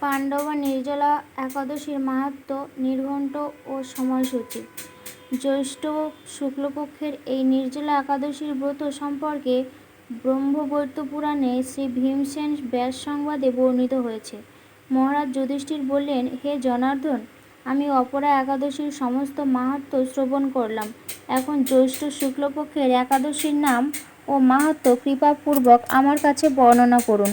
পাণ্ডবা নির্জলা একাদশীর মাহাত্ম্য নির্ঘণ্ট ও সময়সূচি। জ্যৈষ্ঠ শুক্লপক্ষের এই নির্জলা একাদশীর ব্রত সম্পর্কে ব্রহ্মবৈদ্য পুরাণে শ্রী ভীমসেন ব্যাস সংবাদে বর্ণিত হয়েছে। মহারাজ যুধিষ্ঠির বললেন, হে জনার্দন, আমি অপরা একাদশীর সমস্ত মাহাত্ম্য শ্রবণ করলাম। এখন জ্যৈষ্ঠ শুক্লপক্ষের একাদশীর নাম ও মাহাত্ম্য কৃপাপূর্বক আমার কাছে বর্ণনা করুন।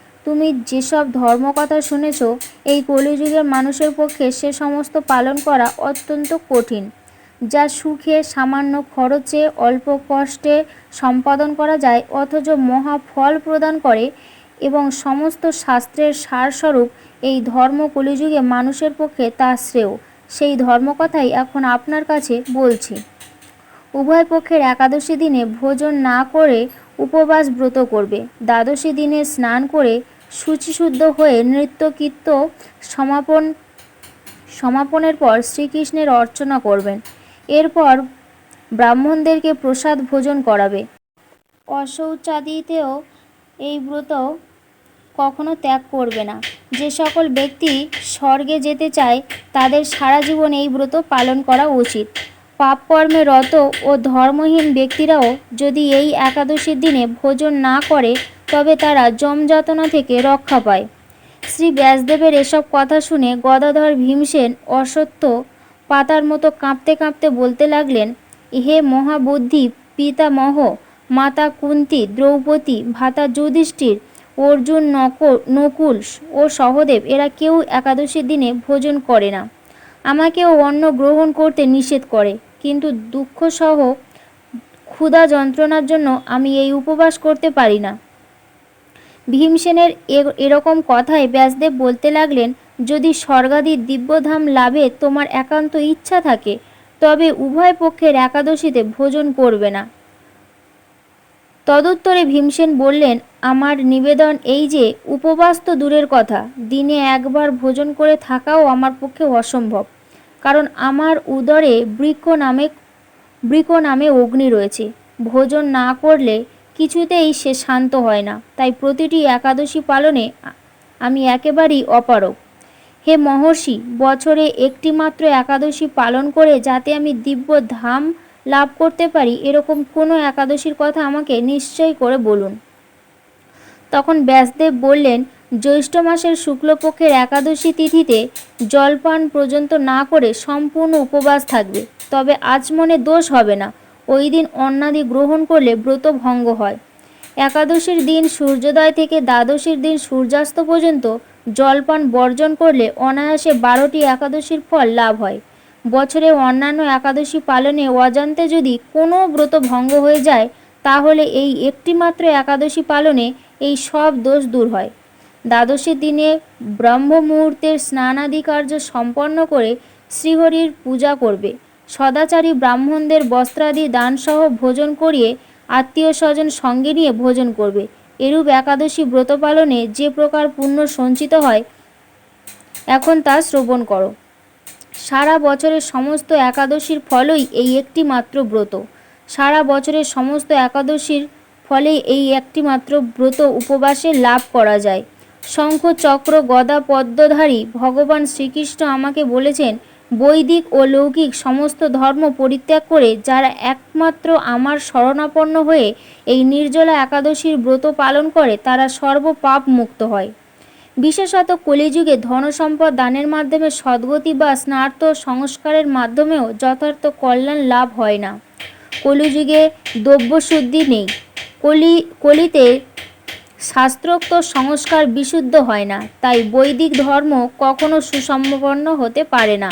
তুমি যেসব ধর্মকথা শুনেছ, এই কলিযুগের মানুষের পক্ষে সে সমস্ত পালন করা অত্যন্ত কঠিন, যা সুখে সামান্য খরচে, অল্প কষ্টে সম্পাদন করা যায়, অথচ মহা ফল প্রদান করে এবং সমস্ত শাস্ত্রের সারস্বরূপ এই ধর্ম কলিযুগে মানুষের পক্ষে তা শ্রেয়। সেই ধর্মকথাই এখন আপনার কাছে বলছি। উভয় পক্ষের একাদশী দিনে ভোজন না করে উপবাস ব্রত করবে। দ্বাদশী দিনে স্নান করে শুচিশুদ্ধ হয়ে নৃত্য কীর্ত সমাপন, সমাপনের পর শ্রীকৃষ্ণের অর্চনা করবেন। এরপর ব্রাহ্মণদেরকে প্রসাদ ভোজন করাবে। অশৌচাদিতেও এই ব্রত কখনো ত্যাগ করবে না। যে সকল ব্যক্তি স্বর্গে যেতে চায়, তাদের সারা জীবন এই ব্রত পালন করা উচিত। পাপকর্মে রত ও ধর্মহীন ব্যক্তিরাও যদি এই একাদশীর দিনে ভোজন না করে তবে তারা যমযাতনা থেকে রক্ষা পায়। শ্রী ব্যাসদেবের এসব কথা শুনে গদাধর ভীমসেন অসত্য পাতার মতো কাঁপতে কাঁপতে বলতে লাগলেন হে মহাবুদ্ধি, পিতামহ, মাতা কুন্তি, দ্রৌপদী, ভাতা যুধিষ্ঠির, অর্জুন নক নকুল ও সহদেব, এরা কেউ একাদশীর দিনে ভোজন করে না। আমাকেও অন্ন গ্রহণ করতে নিষেধ করে, কিন্তু দুঃখসহ ক্ষুধা যন্ত্রণার জন্য আমি এই উপবাস করতে পারি না। ভীমসেনের এরকম কথায় ব্যাসদেব বলতে লাগলেন, যদি স্বর্গাদি দিব্যধাম লাভে তোমার একান্ত ইচ্ছা থাকে, তবে উভয় পক্ষের একাদশীতে ভোজন করবে না। তদুত্তরে ভীমসেন বললেন, আমার নিবেদন এই যে, উপবাস তো দূরের কথা, দিনে একবার ভোজন করে থাকাও আমার পক্ষে অসম্ভব, কারণ আমার উদরে বৃক্ষ নামে বৃক নামে অগ্নি রয়েছে। ভোজন না করলে কিছুতেই সে শান্ত হয় না। তাই প্রতিটি একাদশী পালনে আমি একেবারেই অপারগ। হে মহর্ষি, বছরে একটি মাত্র একাদশী পালন করে যাতে আমি দিব্য ধাম লাভ করতে পারি, এরকম কোনো একাদশীর কথা আমাকে নিশ্চয় করে বলুন। তখন ব্যাসদেব বললেন, জ্যৈষ্ঠ মাসের শুক্লপক্ষের একাদশী তিথিতে জলপান পর্যন্ত না করে সম্পূর্ণ উপবাস থাকবে, তবে আচমনে দোষ হবে না। ওই দিন অন্নাদি গ্রহণ করলে ব্রত ভঙ্গ হয়। একাদশীর দিন সূর্যোদয় থেকে দ্বাদশীর দিন সূর্যাস্ত পর্যন্ত জলপান বর্জন করলে অনায়াসে বারোটি একাদশীর ফল লাভ হয়। বছরে অন্যান্য একাদশী পালনে অজান্তে যদি কোনো ব্রত ভঙ্গ হয়ে যায়, তাহলে এই একটিমাত্র একাদশী পালনে এই সব দোষ দূর হয়। দ্বাদশীর দিনে ব্রহ্ম মুহূর্তের স্নানাদি কার্য সম্পন্ন করে শ্রীহরির পূজা করবে। সদাচারী ব্রাহ্মণদের বস্ত্রাদি দানসহ ভোজন করিয়ে আত্মীয় স্বজন সঙ্গে নিয়ে ভোজন করবে। এরূপ একাদশী ব্রত পালনে যে প্রকার পুণ্য সঞ্চিত হয়, এখন তা শ্রবণ করো। সারা বছরের সমস্ত একাদশীর ফলই এই একটি মাত্র ব্রত। সারা বছরের সমস্ত একাদশীর ফলে এই একটি মাত্র ব্রত উপবাসে লাভ করা যায়। শঙ্খ চক্র গদা পদ্মধারী ভগবান শ্রীকৃষ্ণ আমাকে বলেছেন বৈদিক ও লৌকিক সমস্ত ধর্ম পরিত্যাগ করে যারা একমাত্র আমার শরণাপন্ন হয়ে এই নির্জলা একাদশীর ব্রত পালন করে, তারা সর্বপাপ মুক্ত হয়। বিশেষত কলিযুগে ধনসম্পদ দানের মাধ্যমে সদ্গতি বা স্নার্থ সংস্কারের মাধ্যমেও যথার্থ কল্যাণ লাভ হয় না। কলিযুগে দ্রব্যশুদ্ধি নেই। কলি, কলিতে শাস্ত্রোক্ত সংস্কার বিশুদ্ধ হয় না, তাই বৈদিক ধর্ম কখনো সুসম্পন্ন হতে পারে না।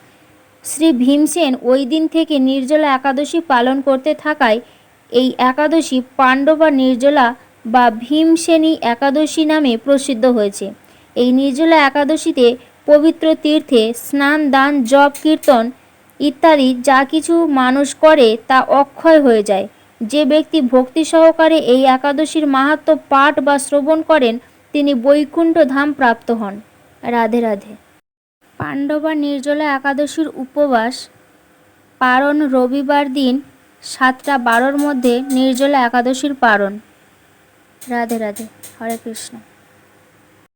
শ্রী ভীমসেন ওই দিন থেকে নির্জলা একাদশী পালন করতে থাকায় এই একাদশী পাণ্ডবা নির্জলা বা ভীমসেনী একাদশী নামে প্রসিদ্ধ হয়েছে। এই নির্জলা একাদশীতে পবিত্র তীর্থে স্নান, দান, জপ, কীর্তন ইত্যাদি যা কিছু মানুষ করে তা অক্ষয় হয়ে যায়। যে ব্যক্তি ভক্তি সহকারে এই একাদশীর মাহাত্ম পাঠ বা শ্রবণ করেন, তিনি বৈকুণ্ঠ ধাম প্রাপ্ত হন। রাধে রাধে। পাণ্ডবা নির্জলা একাদশীর উপবাস পারণ রবিবার দিন সাতটা বারোর মধ্যে নির্জলা একাদশীর পারণ। রাধে রাধে। হরে কৃষ্ণ।